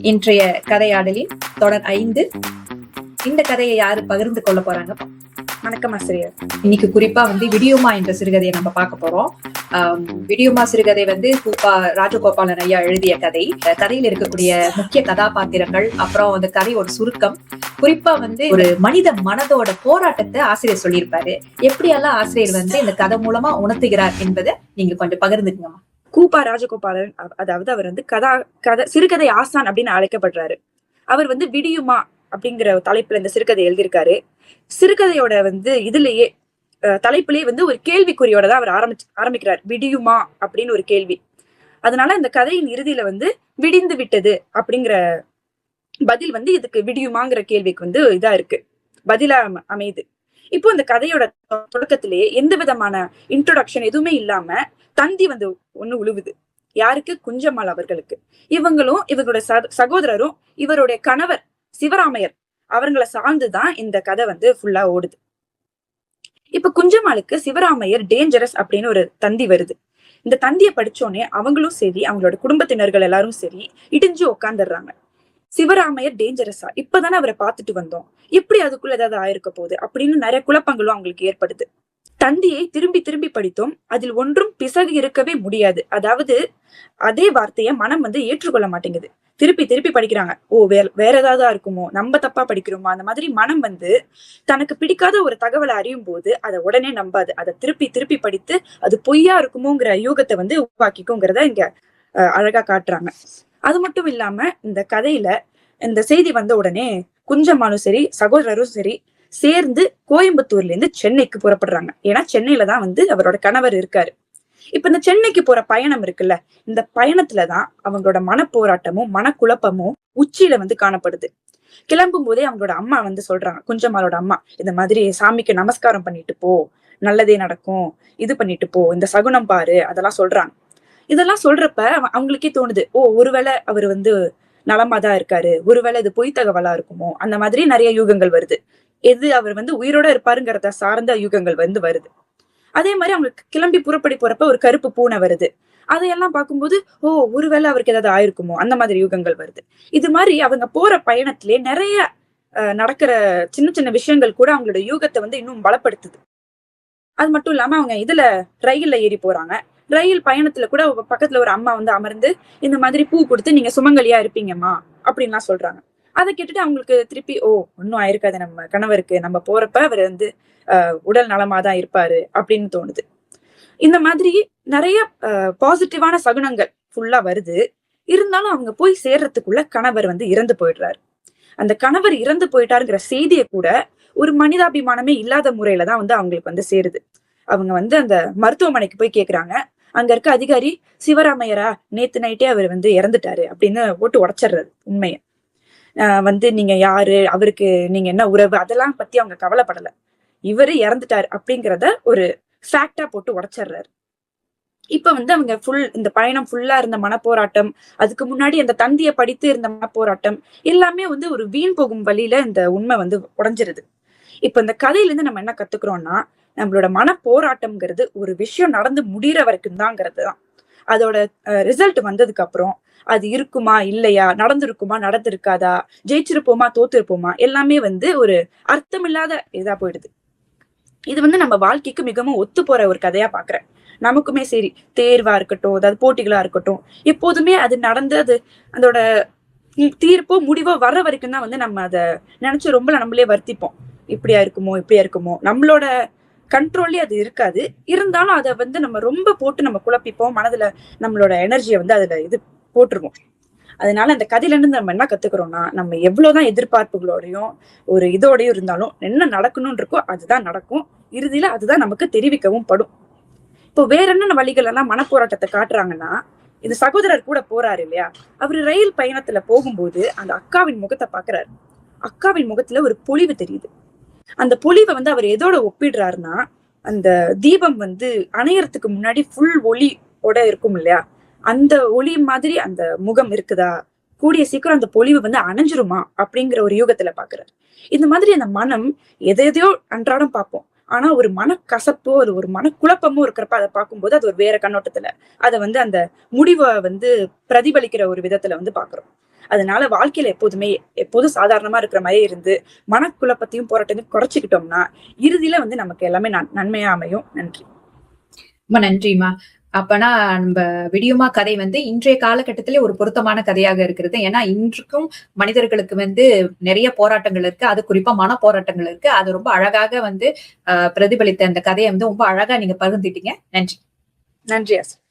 இன்றைய கதையாடலின் தொடர் ஐந்து. இந்த கதையை யாரு பகிர்ந்து கொள்ள போறாங்க? வணக்கம் ஆசிரியர். இன்னைக்கு குறிப்பா வந்து விடியுமா என்ற சிறுகதையை நம்ம பார்க்க போறோம். விடியுமா சிறுகதை வந்து கூப்பா ராஜகோபாலன் ஐயா எழுதிய கதை. கதையில் இருக்கக்கூடிய முக்கிய கதாபாத்திரங்கள் அப்புறம் அந்த கதையோட சுருக்கம். குறிப்பா வந்து ஒரு மனித மனதோட போராட்டத்தை ஆசிரியர் சொல்லியிருப்பாரு. எப்படியெல்லாம் ஆசிரியர் வந்து இந்த கதை மூலமா உணர்த்துகிறார் என்பதை நீங்க கொஞ்சம் பகிர்ந்துக்குங்கம்மா. கூப்பா ராஜகோபாலன் அதாவது அவர் வந்து கதா கதை சிறுகதை ஆசான் அப்படின்னு அழைக்கப்படுறாரு. அவர் வந்து விடியுமா அப்படிங்கிற தலைப்புல இந்த சிறுகதை எழுதியிருக்காரு. சிறுகதையோட வந்து இதுலயே அஹ், வந்து ஒரு கேள்விக்குறியோட தான் அவர் ஆரம்பிச்சு ஆரம்பிக்கிறார். விடியுமா அப்படின்னு ஒரு கேள்வி. அதனால இந்த கதையின் இறுதியில வந்து விடிந்து விட்டது அப்படிங்கிற பதில் வந்து இதுக்கு விடியுமாங்கிற கேள்விக்கு வந்து இதா இருக்கு. பதிலா அம- அமையுது. இப்போ இந்த கதையோட தொடக்கத்திலேயே எந்த விதமான இன்ட்ரோடக்ஷன் எதுவுமே இல்லாம தந்தி வந்து ஒண்ணு உழுவுது. யாருக்கு? குஞ்சம்மாள் அவர்களுக்கு. இவங்களும் இவங்களோட சகோதரரும் இவருடைய கணவர் சிவராமையர் அவங்கள சார்ந்துதான் இந்த கதை வந்து ஃபுல்லா ஓடுது. இப்ப குஞ்சம்மாளுக்கு சிவராமையர் டேஞ்சரஸ் அப்படின்னு ஒரு தந்தி வருது. இந்த தந்தியை படிச்சோடனே அவங்களும் சரி அவங்களோட குடும்பத்தினர்கள் எல்லாரும் சரி இடிஞ்சு உட்காந்துடுறாங்க சிவராமையர் டேஞ்சரஸா இப்பதானே அவரை பார்த்துட்டு வந்தோம். எப்படி அதுக்குள்ள ஏதாவது ஆயிருக்க போகுது? அப்படின்னு நிறைய குழப்பங்களும் அவங்களுக்கு ஏற்படுது. தந்தியை திரும்பி திரும்பி படித்தோம். அதில் ஒன்றும் பிசகு இருக்கவே முடியாது. அதாவது அதே வார்த்தையை மனம் வந்து ஏற்றுக்கொள்ள மாட்டேங்குது. திருப்பி திருப்பி படிக்கிறாங்க. ஓ வேற வேற ஏதாவது இருக்குமோ? நம்ம தப்பா படிக்கிறோமா? அந்த மாதிரி மனம் வந்து தனக்கு பிடிக்காத ஒரு தகவலை அறியும் போது அதை உடனே நம்பாது. அதை திருப்பி திருப்பி படித்து அது பொய்யா இருக்குமோங்கிற யூகத்தை வந்து உருவாக்கிக்குங்கிறத இங்க அழகா காட்டுறாங்க. அது மட்டும் இல்லாம இந்த கதையில இந்த செய்தி வந்த உடனே குஞ்சம்மானும் சரி சகோதரரும் சரி சேர்ந்து கோயம்புத்தூர்ல இருந்து சென்னைக்கு புறப்படுறாங்க. ஏன்னா சென்னையில தான் வந்து அவரோட கணவர் இருக்காரு. இப்ப இந்த சென்னைக்கு போற பயணம் இருக்குல்ல இந்த பயணத்துலதான் அவங்களோட மனப்போராட்டமும் மனக்குழப்பமும் உச்சியில வந்து காணப்படுது. கிளம்பும் போதே அவங்களோட அம்மா வந்து சொல்றாங்க குஞ்சம்மாளோட அம்மா இந்த மாதிரி சாமிக்கு நமஸ்காரம் பண்ணிட்டு போ நல்லதே நடக்கும் இது பண்ணிட்டு போ இந்த சகுனம் பாரு அதெல்லாம் சொல்றாங்க. இதெல்லாம் சொல்றப்ப அவங்களுக்கே தோணுது ஓ ஒருவேளை அவர் வந்து நலமா தான் இருக்காரு ஒருவேளை இது பொய் தகவலா இருக்குமோ? அந்த மாதிரி நிறைய யூகங்கள் வருது. எது அவர் வந்து உயிரோட இருப்பாருங்கிறத சார்ந்த யூகங்கள் வந்து வருது. அதே மாதிரி அவங்களுக்கு கிளம்பி புறப்படி போறப்ப ஒரு கருப்பு பூனை வருது. அதையெல்லாம் பார்க்கும்போது ஓ ஒருவேளை அவருக்கு ஏதாவது ஆயிருக்குமோ? அந்த மாதிரி யூகங்கள் வருது. இது மாதிரி அவங்க போற பயணத்திலே நிறைய அஹ், நடக்கிற சின்ன சின்ன விஷயங்கள் கூட அவங்களோட யூகத்தை வந்து இன்னும் பலப்படுத்துது. அது மட்டும் இல்லாம அவங்க இதுல ரயில்ல ஏறி போறாங்க. ரயில் பயணத்துல கூட பக்கத்துல ஒரு அம்மா வந்து அமர்ந்து இந்த மாதிரி பூ கொடுத்து நீங்க சுமங்கலியா இருப்பீங்கம்மா அப்படின்லாம் சொல்றாங்க. அதை கேட்டுட்டு அவங்களுக்கு திருப்பி ஓ ஒன்னும் ஆயிருக்காது. நம்ம கணவருக்கு நம்ம போறப்ப அவர் வந்து ஆஹ், உடல் நலமா தான் இருப்பாரு அப்படின்னு தோணுது. இந்த மாதிரி நிறைய பாசிட்டிவான சகுனங்கள் ஃபுல்லா வருது. இருந்தாலும் அவங்க போய் சேர்றதுக்குள்ள கணவர் வந்து இறந்து போயிடுறாரு. அந்த கணவர் இறந்து போயிட்டாருங்கிற செய்தியை கூட ஒரு மனிதாபிமானமே இல்லாத முறையில தான் வந்து அவங்களுக்கு வந்து சேருது. அவங்க வந்து அந்த மருத்துவமனைக்கு போய் கேக்குறாங்க. அங்க இருக்க அதிகாரி சிவராமையரா நேத்து நைட்டே அவர் வந்து இறந்துட்டாரு அப்படின்னு போட்டு உடைச்சிடுறாரு உண்மையை. ஆஹ் வந்து நீங்க யாரு அவருக்கு நீங்க என்ன உறவு அதெல்லாம் பத்தி அவங்க கவலைப்படல. இவரு இறந்துட்டாரு அப்படிங்கிறத ஒரு ஃபேக்டா போட்டு உடைச்சிடுறாரு. இப்ப வந்து அவங்க ஃபுல் இந்த பயணம் ஃபுல்லா இருந்த மனப்போராட்டம் அதுக்கு முன்னாடி அந்த தந்தியை படித்து இருந்த மனப்போராட்டம் எல்லாமே வந்து ஒரு வீண் போகும் வழியில இந்த உண்மை வந்து உடைஞ்சிருது. இப்ப இந்த கதையில இருந்து நம்ம என்ன கத்துக்கிறோம்னா நம்மளோட மனப்போராட்டம்ங்கிறது ஒரு விஷயம் நடந்து முடிகிற வரைக்கும் தாங்கிறது தான் அதோட ரிசல்ட் வந்ததுக்கு அப்புறம் அது இருக்குமா இல்லையா நடந்திருக்குமா நடந்திருக்காதா ஜெயிச்சிருப்போமா தோத்திருப்போமா எல்லாமே வந்து ஒரு அர்த்தமில்லாத இதா போயிடுது. இது வந்து நம்ம வாழ்க்கைக்கு மிகவும் ஒத்து போற ஒரு கதையா பாக்குறேன். நமக்குமே சரி தேர்வா இருக்கட்டும் அதாவது போட்டிகளா இருக்கட்டும் எப்போதுமே அது நடந்து அது அதோட தீர்ப்போ முடிவோ வர்ற வரைக்கும் தான் வந்து நம்ம அதை நினைச்சு ரொம்ப நம்மளே வருத்திப்போம். இப்படியா இருக்குமோ இப்படியா இருக்குமோ நம்மளோட கண்ட்ரோல்லே அது இருக்காது. இருந்தாலும் அதை வந்து நம்ம ரொம்ப போட்டு நம்ம குழப்பிப்போம். மனதுல நம்மளோட எனர்ஜியை வந்து அதுல இது போட்டுருவோம். அதனால அந்த கதையில இருந்து நம்ம என்ன கத்துக்கிறோம்னா நம்ம எவ்வளவுதான் எதிர்பார்ப்புகளோடையும் ஒரு இதோடையும் இருந்தாலும் என்ன நடக்கணும்னு இருக்கோ அதுதான் நடக்கும். இறுதியில அதுதான் நமக்கு தெரிவிக்கவும் படும். இப்போ வேற என்னென்ன வழிகள் எல்லாம் மனப்போராட்டத்தை காட்டுறாங்கன்னா இந்த சகோதரர் கூட போறாரு இல்லையா? அவரு ரயில் பயணத்துல போகும்போது அந்த அக்காவின் முகத்தை பாக்குறாரு. அக்காவின் முகத்துல ஒரு பொழிவு தெரியுது. அந்த பொலிவை வந்து அவர் எதோட ஒப்பிடுறாருன்னா அந்த தீபம் வந்து அணையறதுக்கு முன்னாடி ஃபுல் ஒளியோட இருக்கும் இல்லையா? அந்த ஒளி மாதிரி அந்த முகம் இருக்குதா? கூடிய சீக்கிரம் அந்த பொலிவு வந்து அணைஞ்சிருமா? அப்படிங்கிற ஒரு யூகத்துல பாக்குறாரு. இந்த மாதிரி அந்த மனம் எதை எதையோ அன்றாடம் பார்ப்போம். ஆனா ஒரு மனக்கசப்போ ஒரு ஒரு மனக்குழப்பமோ இருக்கிறப்ப அதை பார்க்கும்போது அது ஒரு வேற கண்ணோட்டத்துல அதை வந்து அந்த முடிவை வந்து பிரதிபலிக்கிற ஒரு விதத்துல வந்து பாக்குறோம். அதனால வாழ்க்கையில எப்போதுமே எப்போதும் சாதாரணமா இருக்கிற மாதிரி இருந்து மனக்குழப்பத்தையும் போராட்டத்தையும் குறைச்சிக்கிட்டோம்னா இறுதியில வந்து நமக்கு எல்லாமே நன்- நன்மையா அமையும். நன்றி. ரொம்ப நன்றிமா அப்பனா நம்ம விடியுமா கதை வந்து இன்றைய காலகட்டத்திலே ஒரு பொருத்தமான கதையாக இருக்கிறது. ஏன்னா இன்றுக்கும் மனிதர்களுக்கு வந்து நிறைய போராட்டங்கள் இருக்கு. அது குறிப்பா மன போராட்டங்கள் இருக்கு. அது ரொம்ப அழகாக வந்து பிரதிபலித்த அந்த கதையை வந்து ரொம்ப அழகா நீங்க பகிர்ந்துட்டீங்க. நன்றி. நன்றி ஆசிரியர்